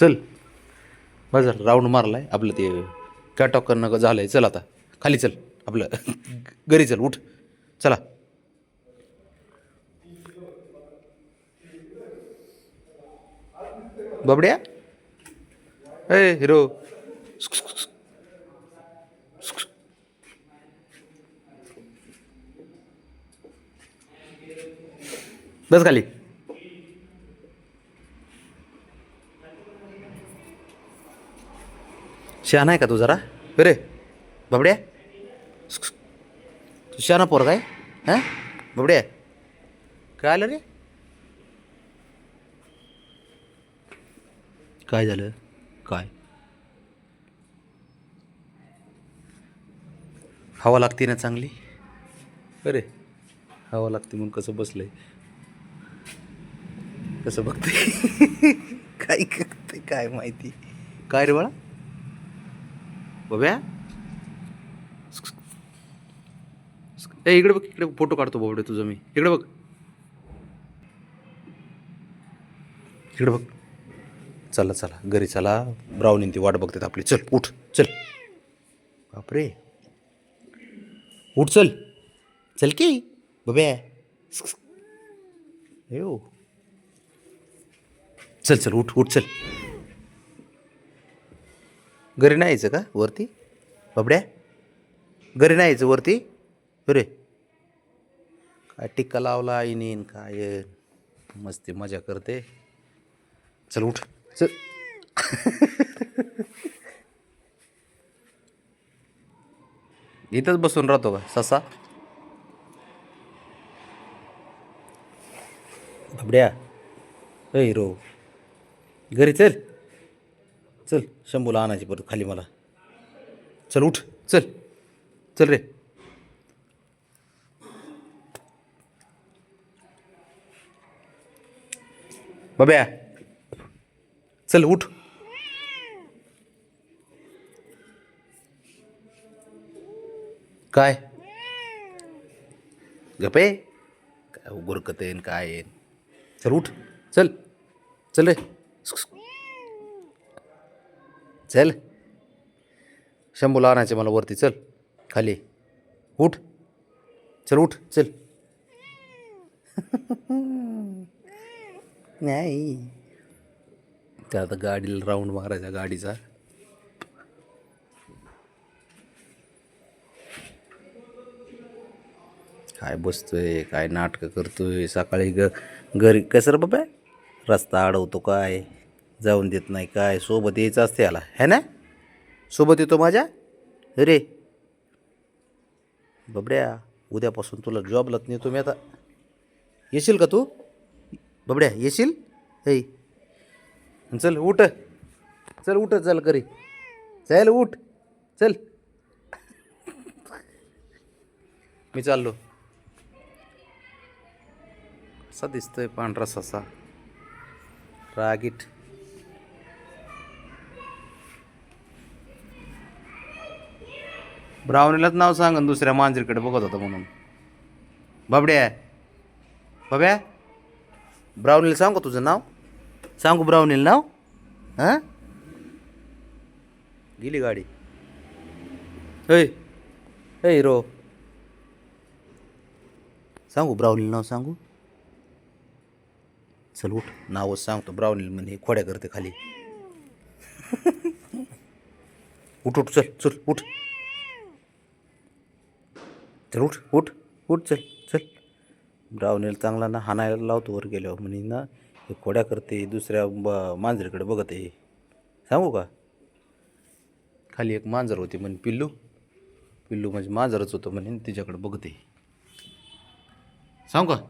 चल. बस राऊंड मारलाय. आपलं ते कॅटॉक करणं झालंय. चल आता. खाली चल. आपलं घरी चल. उठ. चला. बबड्या. ए हिरो. बस खाली. शहाणा आहे का तू जरा? रे बाबड्या. तू शहाणा पोर काय हां? बाबड्या. काय आलं रे? काय झालं? काय? हवा लागते ना चांगली? अरे हवा लागते म्हणून कसं बसलंय? कसं बघते काय करते काय माहिती? काय रे बाळा? बघ्या. ए इकडे बघ इकडे फोटो काढतो बाबडे तुझं मी. इकडे बघ. इकडे बघ. चला चला घरी चला. ब्राऊन ती वाट बघतात आपली. चल उठ चल. बापरे. उठ चल. चल की. बब्या येऊ चल चल उठ उठ चल. घरी नाही यायचं का वरती? बाबड्या? घरी नाही यायचं वरती? अरे. काय टिक्का लावला आईने न काय? मस्ती मजा करते. चल उठ. चल. इथंच बसून राहतो का ससा? बाबड्या. हिरो घरी चल. चल शंभूला आणायची परत खाली मला. चल उठ. चल. चल रे. बब्या. चल उठ. काय? गपे? काय उगुरकत येईन काय येईन? चल उठ. चल. चल रे. चल. शंभूला आणायचे मला वरती चल. खाली. उठ. चल उठ. चल. नाही. त्या आता गाडीला राऊंड मारायचा गाडीचा. काय बसतोय काय नाटकं करतोय सकाळी ग घरी कसं रे बाबा रस्ता अडवतो काय? जाऊन देत नाही काय? सोबत यायचं असते याला है ना? सोबत येतो माझ्या? रे बबड्या उद्यापासून तुला जॉबलाच नेतो मी आता. येशील का तू? बबड्या येशील? हे चल उठ. चल उठ चल घरी. चल उठ. चल. मी चाललो. असा दिसतोय पांढरा ससा. रागीट. ब्रावणीलाच नाव सांगन दुसऱ्या मांजरीकडे बघत होता म्हणून. बाबड्या. बाब्या. ब्रावणीला सांगू तुझं नाव? सांगू ब्रावणीला नाव? हां? गेली गाडी. ऐ ऐ रो. सांगू ब्रावणीला नाव सांगू? चल उठ नावच सांगतो. ब्रावनील म्हणे खोड्या करते खाली. उठ उठ चल चल उठ. चल उठ उठ उठ चल चल. ब्रावणीला चांगला ना हाणायला लावतो वर गेल्यावर म्हणे ना हे खोड्या करते दुसऱ्या ब मांजरीकडे बघत आहे सांगू का? खाली एक मांजर होती म्हणे पिल्लू. पिल्लू म्हणजे मांजरच होतं म्हणे तिच्याकडे बघते सांगू का?